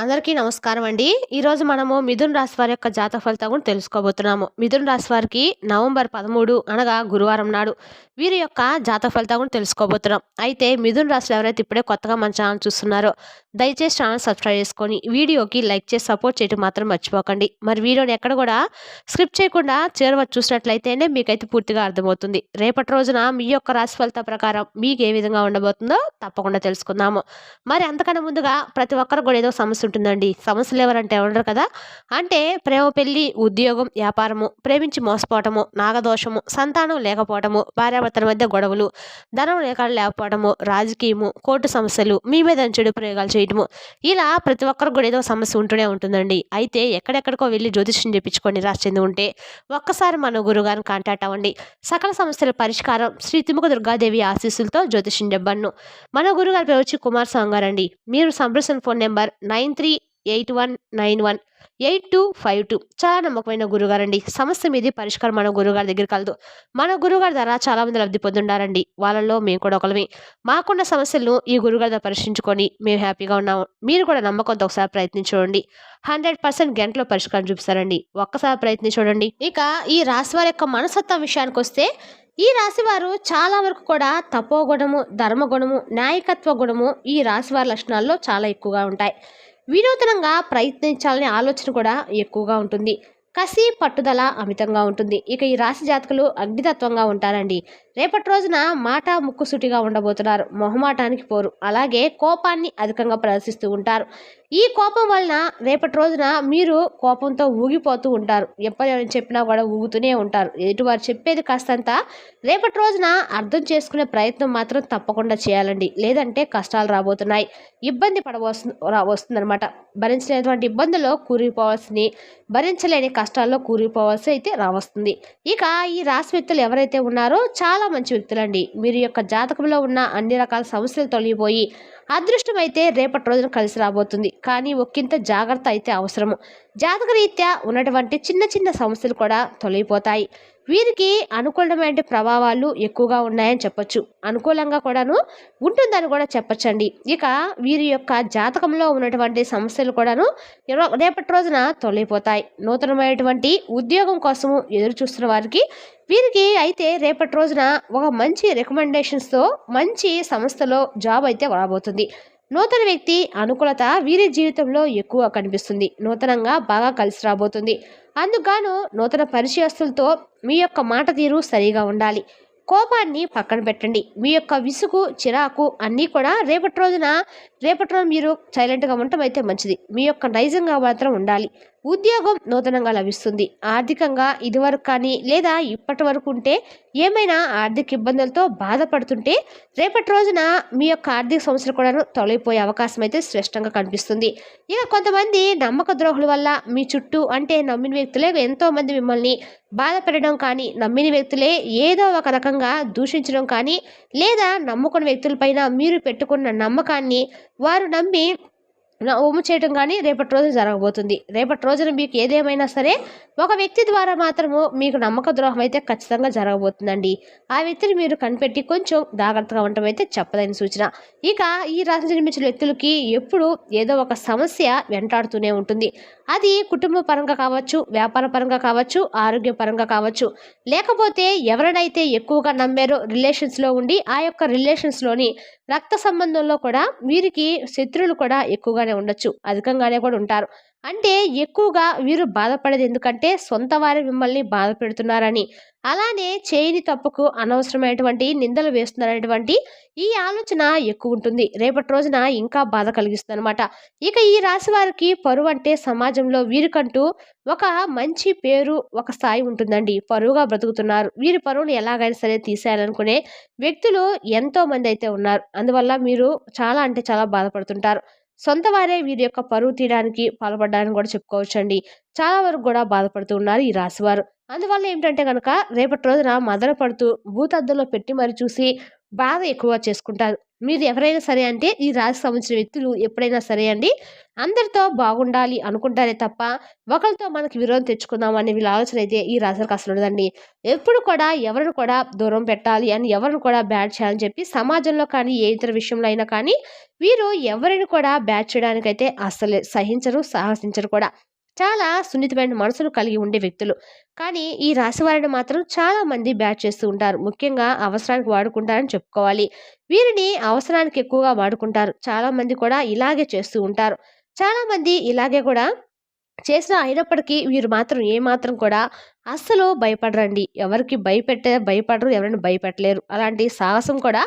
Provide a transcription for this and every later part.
అందరికీ నమస్కారం అండి. ఈరోజు మనము మిథున్ రాశి వారి యొక్క జాతక ఫలితం కూడా తెలుసుకోబోతున్నాము. మిథున్ రాశి వారికి నవంబర్ పదమూడు అనగా గురువారం నాడు వీరి యొక్క జాతక ఫలితం కూడా తెలుసుకోబోతున్నాం. అయితే మిథున్ రాశిలో ఎవరైతే ఇప్పుడే కొత్తగా మన ఛానల్ చూస్తున్నారో దయచేసి ఛానల్ సబ్స్క్రైబ్ చేసుకొని వీడియోకి లైక్ చేసి సపోర్ట్ చేయడం మాత్రం మర్చిపోకండి. మరి వీడియోని ఎక్కడ కూడా స్క్రిప్ట్ చేయకుండా చేరవ చూసినట్లయితేనే మీకైతే పూర్తిగా అర్థమవుతుంది. రేపటి రోజున మీ యొక్క రాశి ఫలిత ప్రకారం మీకు ఏ విధంగా ఉండబోతుందో తప్పకుండా తెలుసుకుందాము. మరి అంతకన్నా ముందుగా ప్రతి ఒక్కరు కూడా ఏదో సమస్య ఉంటుందండి సమస్యలు ఎవరంటే ఉండరు కదా? అంటే ప్రేమ పెళ్ళి ఉద్యోగం వ్యాపారము ప్రేమించి మోసపోవటము నాగదోషము సంతానం లేకపోవటము భార్యాభర్తల మధ్య గొడవలు ధనం లేక లేకపోవడము రాజకీయము కోర్టు సమస్యలు మీ మీద చెడు ప్రయోగాలు చేయటము ఇలా ప్రతి ఒక్కరికి కూడా ఏదో సమస్య ఉంటూనే ఉంటుందండి. అయితే ఎక్కడెక్కడికో వెళ్ళి జ్యోతిష్యం చెప్పించుకొని రాసింది ఉంటే ఒక్కసారి మన గురుగారిని కాంటాక్ట్ అవ్వండి. సకల సమస్యల పరిష్కారం శ్రీ తిముక దుర్గాదేవి ఆశీస్సులతో జ్యోతిష్యం చెప్పను మన గురుగారి పేరు వచ్చి కుమార్ స్వామి గారండి. మీరు సంప్రదించిన phone number nine three eight one nine one eight two five two చాలా నమ్మకమైన గురుగారండి. సమస్య మీది పరిష్కారం మన గురుగారి దగ్గర కలదు మన గురుగారి ద్వారా చాలా మంది లబ్ధి పొందుండారండి. వాళ్ళలో మేము కూడా ఒకరిమే మాకున్న సమస్యలను ఈ గురుగారి ద్వారా పరిష్కరించుకొని మేము హ్యాపీగా ఉన్నాము. మీరు కూడా నమ్మకంతో ఒకసారి ప్రయత్నించండి హండ్రెడ్ పర్సెంట్ గంటలో పరిష్కారం చూపిస్తారండి. ఒక్కసారి ప్రయత్నం చూడండి. ఇక ఈ రాశి వారి యొక్క మనసత్వం విషయానికి వస్తే ఈ రాశి వారు చాలా వరకు కూడా తపోగుణము గుణము ధర్మ గుణము నాయకత్వ గుణము ఈ రాశి వారి లక్షణాల్లో చాలా ఎక్కువగా ఉంటాయి. వినూతనంగా ప్రయత్నించాలనే ఆలోచన కూడా ఎక్కువగా ఉంటుంది. కసి పట్టుదల అమితంగా ఉంటుంది. ఇక ఈ రాశి జాతకులు అగ్నితత్వంగా ఉంటారండి. రేపటి రోజున మాట ముక్కుసూటిగా ఉండబోతున్నారు. మొహమాటానికి పోరు. అలాగే కోపాన్ని అధికంగా ప్రదర్శిస్తూ ఉంటారు. ఈ కోపం వలన రేపటి రోజున మీరు కోపంతో ఊగిపోతూ ఉంటారు. ఎప్పుడు చెప్పినా కూడా ఊగుతూనే ఉంటారు. ఎదుటివారు చెప్పేది కాస్తంత రేపటి రోజున అర్థం చేసుకునే ప్రయత్నం మాత్రం తప్పకుండా చేయాలండి. లేదంటే కష్టాలు రాబోతున్నాయి. ఇబ్బంది పడవస్తు వస్తుందన్నమాట. భరించలేనటువంటి ఇబ్బందుల్లో కూరిపోవాల్సింది. భరించలేని కష్టాల్లో కూరిపోవాల్సి అయితే రావస్తుంది. ఇక ఈ రాశి వ్యక్తులు ఎవరైతే ఉన్నారో చాలా మంచి వ్యక్తులండి. మీరు యొక్క జాతకంలో ఉన్న అన్ని రకాల సమస్యలు తొలగిపోయి అదృష్టం అయితే రేపటి రోజున కలిసి రాబోతుంది. కానీ ఒక్కింత జాగ్రత్త అయితే అవసరము. జాతకరీత్యా ఉన్నటువంటి చిన్న చిన్న సమస్యలు కూడా తొలగిపోతాయి. వీరికి అనుకూలమైన ప్రభావాలు ఎక్కువగా ఉన్నాయని చెప్పొచ్చు. అనుకూలంగా కూడాను ఉంటుందని కూడా చెప్పచ్చండి. ఇక వీరి యొక్క జాతకంలో ఉన్నటువంటి సమస్యలు కూడాను రేపటి రోజున తొలగిపోతాయి. నూతనమైనటువంటి ఉద్యోగం కోసము ఎదురు చూస్తున్న వారికి వీరికి అయితే రేపటి రోజున ఒక మంచి రికమెండేషన్స్తో మంచి సంస్థలో జాబ్ అయితే రాబోతుంది. నూతన వ్యక్తి అనుకూలత వీరి జీవితంలో ఎక్కువ కనిపిస్తుంది. నూతనంగా బాగా కలిసి రాబోతుంది. అందుగాను నూతన పరిచయస్తులతో మీ యొక్క మాట తీరు సరిగా ఉండాలి. కోపాన్ని పక్కన పెట్టండి. మీ యొక్క విసుగు చిరాకు అన్నీ కూడా రేపటి రోజున రేపటి రోజున మీరు సైలెంట్గా ఉండటం అయితే మంచిది. మీ యొక్క నైజంగా మాత్రం ఉండాలి. ఉద్యోగం నూతనంగా లభిస్తుంది. ఆర్థికంగా ఇదివరకు కానీ లేదా ఇప్పటి వరకు ఉంటే ఏమైనా ఆర్థిక ఇబ్బందులతో బాధపడుతుంటే రేపటి రోజున మీ యొక్క ఆర్థిక సమస్యలు కూడా తొలగిపోయే అవకాశం అయితే స్పష్టంగా కనిపిస్తుంది. ఇక కొంతమంది నమ్మక ద్రోహుల వల్ల మీ చుట్టూ అంటే నమ్మిన వ్యక్తులే ఎంతోమంది మిమ్మల్ని బాధపడడం కానీ నమ్మిన వ్యక్తులే ఏదో ఒక రకంగా దూషించడం కానీ లేదా నమ్ముకున్న వ్యక్తులపైన మీరు పెట్టుకున్న నమ్మకాన్ని వారు నమ్మి ఉమ్ము చేయటం కానీ రేపటి రోజు జరగబోతుంది. రేపటి రోజున మీకు ఏదేమైనా సరే ఒక వ్యక్తి ద్వారా మాత్రము మీకు నమ్మక ద్రోహం అయితే ఖచ్చితంగా జరగబోతుందండి. ఆ వ్యక్తిని మీరు కనిపెట్టి కొంచెం జాగ్రత్తగా ఉండటం అయితే చెప్పదైన సూచన. ఇక ఈ రాశి జన్మించిన వ్యక్తులకి ఎప్పుడు ఏదో ఒక సమస్య వెంటాడుతూనే ఉంటుంది. అది కుటుంబ పరంగా కావచ్చు వ్యాపార పరంగా కావచ్చు ఆరోగ్య పరంగా కావచ్చు. లేకపోతే ఎవరినైతే ఎక్కువగా నమ్మారో రిలేషన్స్లో ఉండి ఆ యొక్క రిలేషన్స్లోని రక్త సంబంధంలో కూడా వీరికి శత్రువులు కూడా ఎక్కువగానే ఉండొచ్చు. అధికంగానే కూడా ఉంటారు. అంటే ఎక్కువగా వీరు బాధపడేది ఎందుకంటే సొంత వారి మిమ్మల్ని బాధ పెడుతున్నారని. అలానే చేయని తప్పుకు అనవసరమైనటువంటి నిందలు వేస్తున్నారనేటువంటి ఈ ఆలోచన ఎక్కువ ఉంటుంది. రేపటి రోజున ఇంకా బాధ కలిగిస్తుంది అనమాట ఇక ఈ రాశి వారికి పరువు అంటే సమాజంలో వీరికంటూ ఒక మంచి పేరు ఒక స్థాయి ఉంటుందండి. పరువుగా బ్రతుకుతున్నారు. వీరి పరువును ఎలాగైనా సరే తీసేయాలనుకునే వ్యక్తులు ఎంతో మంది అయితే ఉన్నారు. అందువల్ల మీరు చాలా అంటే చాలా బాధపడుతుంటారు. సొంత వారే వీరి యొక్క పరువు తీయడానికి పాల్పడ్డారని కూడా చెప్పుకోవచ్చండి. చాలా వరకు కూడా బాధపడుతూ ఉన్నారు ఈ రాశివారు. అందువల్ల ఏమిటంటే కనుక రేపటి రోజున మదన పడుతూ భూతద్దంలో పెట్టి మరి చూసి బాధ ఎక్కువ చేసుకుంటారు. మీరు ఎవరైనా సరే అంటే ఈ రాశి సంబంధించిన వ్యక్తులు ఎప్పుడైనా సరే అండి అందరితో బాగుండాలి అనుకుంటారే తప్ప ఒకరితో మనకి విరోధం తెచ్చుకుందాం అనే వీళ్ళ ఆలోచన అయితే ఈ రాశులకు అసలు ఉండదండి. ఎప్పుడు కూడా ఎవరిని కూడా దూరం పెట్టాలి అని ఎవరిని కూడా బ్యాడ్ చేయాలని చెప్పి సమాజంలో కానీ ఏ ఇతర విషయంలో అయినా కానీ వీరు ఎవరిని కూడా బ్యాడ్ చేయడానికైతే అసలు సహించరు సాహసించరు కూడా. చాలా సున్నితమైన మనసును కలిగి ఉండే వ్యక్తులు. కానీ ఈ రాశి వారిని మాత్రం చాలా మంది బ్యాట్ చేస్తూ ఉంటారు. ముఖ్యంగా అవసరానికి వాడుకుంటారని చెప్పుకోవాలి. వీరిని అవసరానికి ఎక్కువగా వాడుకుంటారు. చాలా మంది కూడా ఇలాగే చేస్తూ ఉంటారు. చాలా మంది ఇలాగే కూడా చేసిన అయినప్పటికీ వీరు మాత్రం ఏమాత్రం కూడా అస్సలు భయపడరండి. ఎవరికి భయపెట్టే భయపడరు ఎవరిని భయపెట్టలేరు. అలాంటి సాహసం కూడా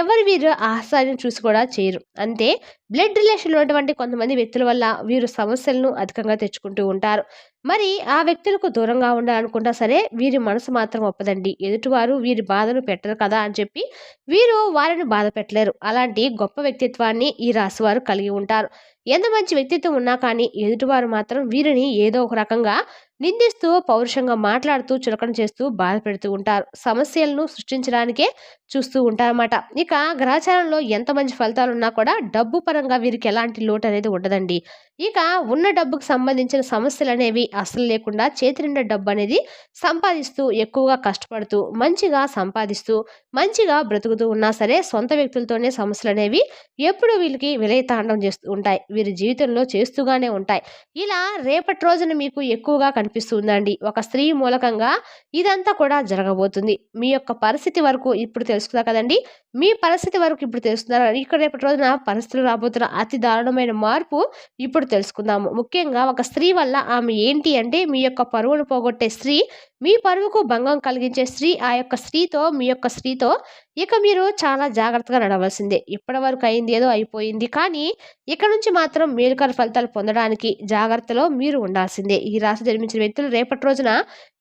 ఎవరు వీరు ఆహాసాన్ని చూసి కూడా చేయరు. అంతే బ్లడ్ రిలేషన్ ఉన్నటువంటి కొంతమంది వ్యక్తుల వల్ల వీరు సమస్యలను అధికంగా తెచ్చుకుంటూ ఉంటారు. మరి ఆ వ్యక్తులకు దూరంగా ఉండాలనుకుంటా సరే వీరి మనసు మాత్రం ఒప్పదండి. ఎదుటివారు వీరి బాధను పెట్టరు కదా అని చెప్పి వీరు వారిని బాధ పెట్టలేరు. అలాంటి గొప్ప వ్యక్తిత్వాన్ని ఈ రాశి వారు కలిగి ఉంటారు. ఎంత మంచి వ్యక్తిత్వం ఉన్నా కానీ ఎదుటివారు మాత్రం వీరిని ఏదో ఒక రకంగా నిందిస్తూ పౌరుషంగా మాట్లాడుతూ చులకన చేస్తూ బాధ పెడుతూ ఉంటారు. సమస్యలను సృష్టించడానికే చూస్తూ ఉంటారన్నమాట. ఇక గ్రహచారంలో ఎంత మంచి ఫలితాలు ఉన్నా కూడా డబ్బు పరంగా వీరికి ఎలాంటి లోటు అనేది ఉండదండి. ఇక ఉన్న డబ్బుకు సంబంధించిన సమస్యలు అనేవి అసలు లేకుండా చేతి నిండా డబ్బు అనేది సంపాదిస్తూ ఎక్కువగా కష్టపడుతూ మంచిగా సంపాదిస్తూ మంచిగా బ్రతుకుతూ ఉన్నా సరే సొంత వ్యక్తులతోనే సమస్యలు అనేవి ఎప్పుడు వీళ్ళకి విలయతాండం చేస్తూ ఉంటాయి. వీరి జీవితంలో చేస్తూగానే ఉంటాయి. ఇలా రేపటి రోజున మీకు ఎక్కువగా కనిపిస్తుందండి. ఒక స్త్రీ మూలకంగా ఇదంతా కూడా జరగబోతుంది. మీ యొక్క పరిస్థితి వరకు ఇప్పుడు తెలుసుకుందా కదండి. మీ పరిస్థితి వరకు ఇప్పుడు తెలుస్తున్నారు ఇక్కడ రేపటి రోజున పరిస్థితులు రాబోతున్న అతి దారుణమైన మార్పు ఇప్పుడు తెలుసుకుందాము. ముఖ్యంగా ఒక స్త్రీ వల్ల ఆమె ఏంటి అంటే మీ యొక్క పరువును పోగొట్టే స్త్రీ మీ పరువుకు భంగం కలిగించే స్త్రీ ఆ యొక్క స్త్రీతో మీ యొక్క స్త్రీతో ఇక మీరు చాలా జాగ్రత్తగా నడవలసిందే. ఇప్పటి వరకు అయింది ఏదో అయిపోయింది. కానీ ఇక్కడ నుంచి మాత్రం మేలుకర ఫలితాలు పొందడానికి జాగ్రత్తలో మీరు ఉండాల్సిందే. ఈ రాశి జన్మించిన వ్యక్తులు రేపటి రోజున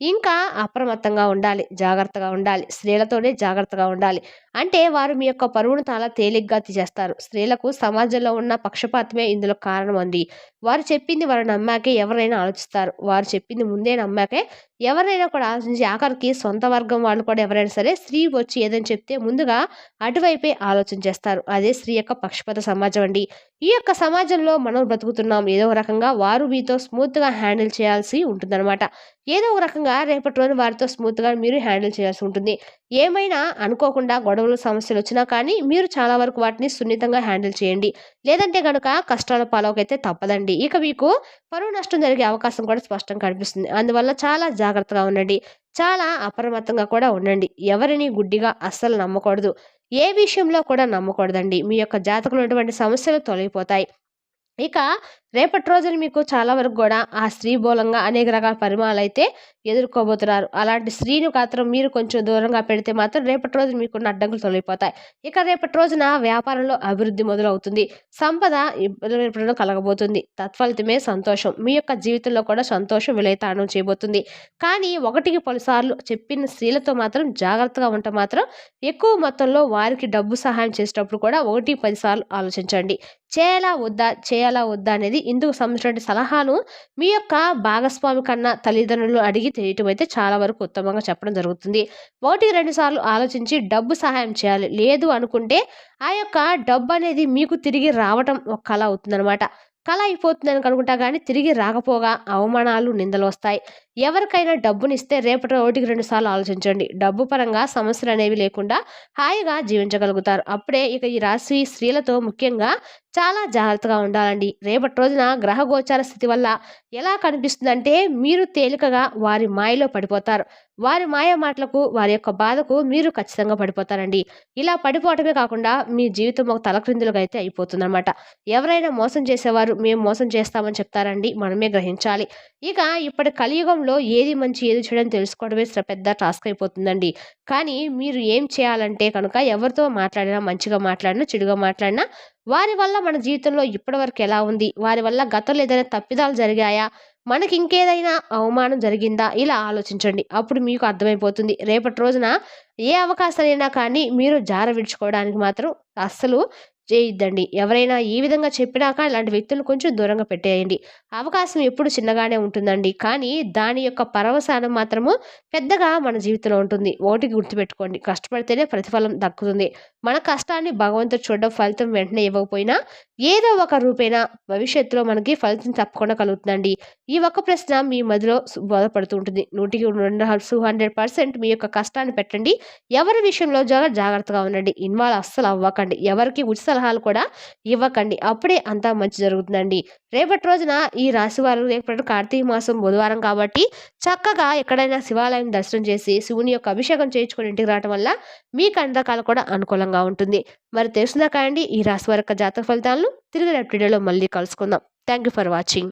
ఇంకా అప్రమత్తంగా ఉండాలి జాగ్రత్తగా ఉండాలి స్త్రీలతోనే జాగ్రత్తగా ఉండాలి. అంటే వారు మీ యొక్క పరువును చాలా తేలిగ్గా తీసేస్తారు. స్త్రీలకు సమాజంలో ఉన్న పక్షపాతమే ఇందులో కారణం ఉంది వారు చెప్పింది వారు నమ్మాకే ఎవరైనా ఆలోచిస్తారు. వారు చెప్పింది ముందే నమ్మాకే ఎవరైనా కూడా ఆలోచించి ఆఖరికి సొంత వర్గం వాళ్ళు కూడా ఎవరైనా సరే స్త్రీ వచ్చి ఏదని చెప్తే ముందుగా అటువైపే ఆలోచన చేస్తారు. అదే స్త్రీ యొక్క పక్షపాత సమాజం అండి. ఈ యొక్క సమాజంలో మనం బ్రతుకుతున్నాం. ఏదో ఒక రకంగా వారు మీతో స్మూత్గా హ్యాండిల్ చేయాల్సి ఉంటుందన్నమాట. ఏదో ఒక రకంగా రేపటి రోజు వారితో స్మూత్గా మీరు హ్యాండిల్ చేయాల్సి ఉంటుంది. ఏమైనా అనుకోకుండా గొడవ గొడవలు సమస్యలు వచ్చినా కానీ మీరు చాలా వరకు వాటిని సున్నితంగా హ్యాండిల్ చేయండి. లేదంటే కనుక కష్టాల పాలవకైతే తప్పదండి. ఇక మీకు పరువు నష్టం జరిగే అవకాశం కూడా స్పష్టంగా కనిపిస్తుంది. అందువల్ల చాలా జాగ్రత్తగా ఉండండి. చాలా అప్రమత్తంగా కూడా ఉండండి. ఎవరిని గుడ్డిగా అస్సలు నమ్మకూడదు. ఏ విషయంలో కూడా నమ్మకూడదండి. మీ యొక్క జాతకంలో ఉన్నటువంటి సమస్యలు తొలగిపోతాయి. ఇక రేపటి రోజులు మీకు చాలా వరకు కూడా ఆ స్త్రీ మూలంగా అనేక రకాల పరిమాణాలు అయితే ఎదుర్కోబోతున్నారు. అలాంటి స్త్రీని మాత్రం మీరు కొంచెం దూరంగా పెడితే మాత్రం రేపటి రోజు మీకున్న అడ్డంకులు తొలగిపోతాయి. ఇక రేపటి రోజున వ్యాపారంలో అభివృద్ధి మొదలవుతుంది. సంపద ఇబ్బంది కలగబోతుంది. తత్ఫలితమే సంతోషం. మీ యొక్క జీవితంలో కూడా సంతోషం విలయతాండం చేయబోతుంది. కానీ ఒకటికి పలుసార్లు చెప్పిన స్త్రీలతో మాత్రం జాగ్రత్తగా ఉంటే మాత్రం ఎక్కువ మొత్తంలో వారికి డబ్బు సహాయం చేసేటప్పుడు కూడా ఒకటి పదిసార్లు ఆలోచించండి. చేయాలా వద్దా? చేయాలా వద్దా అనేది ఇందుకు సంబంధించిన సలహాను మీ యొక్క భాగస్వామి కన్నా తల్లిదండ్రులు అడిగి తెలియటం అయితే చాలా వరకు ఉత్తమంగా చెప్పడం జరుగుతుంది. ఒకటి రెండు సార్లు ఆలోచించి డబ్బు సహాయం చేయాలి. లేదు అనుకుంటే ఆ యొక్క డబ్బు అనేది మీకు తిరిగి రావటం ఒక కళ అవుతుందన్నమాట. కళ అయిపోతుందని అనుకుంటా కానీ తిరిగి రాకపోగా అవమానాలు నిందలు వస్తాయి. ఎవరికైనా డబ్బునిస్తే రేపటి ఒకటికి రెండు సార్లు ఆలోచించండి. డబ్బు పరంగా సమస్యలు అనేవి లేకుండా హాయిగా జీవించగలుగుతారు. అప్పుడే ఇక ఈ రాశి స్త్రీలతో ముఖ్యంగా చాలా జాగ్రత్తగా ఉండాలండి. రేపటి రోజున గ్రహ గోచార స్థితి వల్ల ఎలా కనిపిస్తుందంటే మీరు తేలికగా వారి మాయలో పడిపోతారు. వారి మాయ మాటలకు వారి యొక్క బాధకు మీరు ఖచ్చితంగా పడిపోతారండి. ఇలా పడిపోవటమే కాకుండా మీ జీవితం ఒక తలక్రిందులుగా అయితే అయిపోతుందన్నమాట. ఎవరైనా మోసం చేసేవారు మేము మోసం చేస్తామని చెప్తారండి. మనమే గ్రహించాలి. ఇక ఇప్పటి కలియుగం కలియుగంలో ఏది మంచి ఏది చేయడం తెలుసుకోవడమే పెద్ద టాస్క్ అయిపోతుందండి. కానీ మీరు ఏం చేయాలంటే కనుక ఎవరితో మాట్లాడినా మంచిగా మాట్లాడినా చెడుగా మాట్లాడినా వారి వల్ల మన జీవితంలో ఇప్పటివరకు ఎలా ఉంది? వారి వల్ల గతంలో ఏదైనా తప్పిదాలు జరిగాయా? మనకి ఇంకేదైనా అవమానం జరిగిందా? ఇలా ఆలోచించండి. అప్పుడు మీకు అర్థమైపోతుంది. రేపటి రోజున ఏ అవకాశాలైనా కానీ మీరు జార విడుచుకోవడానికి మాత్రం అస్సలు చేయొద్దండి ఎవరైనా ఈ విధంగా చెప్పినాక ఇలాంటి వ్యక్తులను కొంచెం దూరంగా పెట్టేయండి. అవకాశం ఎప్పుడు చిన్నగానే ఉంటుందండి. కానీ దాని యొక్క పరవసానం మాత్రము పెద్దగా మన జీవితంలో ఉంటుంది. ఓటికి గుర్తుపెట్టుకోండి. కష్టపడితేనే ప్రతిఫలం దక్కుతుంది. మన కష్టాన్ని భగవంతుడు చూడడం ఫలితం వెంటనే ఇవ్వకపోయినా ఏదో ఒక రూపేణ భవిష్యత్తులో మనకి ఫలితం తప్పకుండా కలుగుతుందండి. ఈ ఒక్క ప్రశ్న మీ మదిలో బోధపడుతూ ఉంటుంది. నూటికి రెండు టూ హండ్రెడ్ పర్సెంట్ మీ యొక్క కష్టాన్ని పెట్టండి. ఎవరి విషయంలో జాగ్రత్తగా ఉండండి. ఇన్వాల్వ్ అస్సలు అవ్వకండి. ఎవరికి ఉచిత సలహాలు కూడా ఇవ్వకండి. అప్పుడే అంతా మంచి జరుగుతుందండి. రేపటి రోజున ఈ రాశి వారు రేపటి కార్తీక మాసం బుధవారం కాబట్టి చక్కగా ఎక్కడైనా శివాలయం దర్శనం చేసి శివుని యొక్క అభిషేకం చేయించుకొని ఇంటికి రావడం వల్ల మీకు అందకాలు కూడా అనుకూలంగా ఉంటుంది. మరి తెలుసుందా కాయండి? ఈ రాశి వారి యొక్క జాతక ఫలితాలను తిరిగి రేపు వీడియోలో మళ్ళీ కలుసుకుందాం. Thank you for watching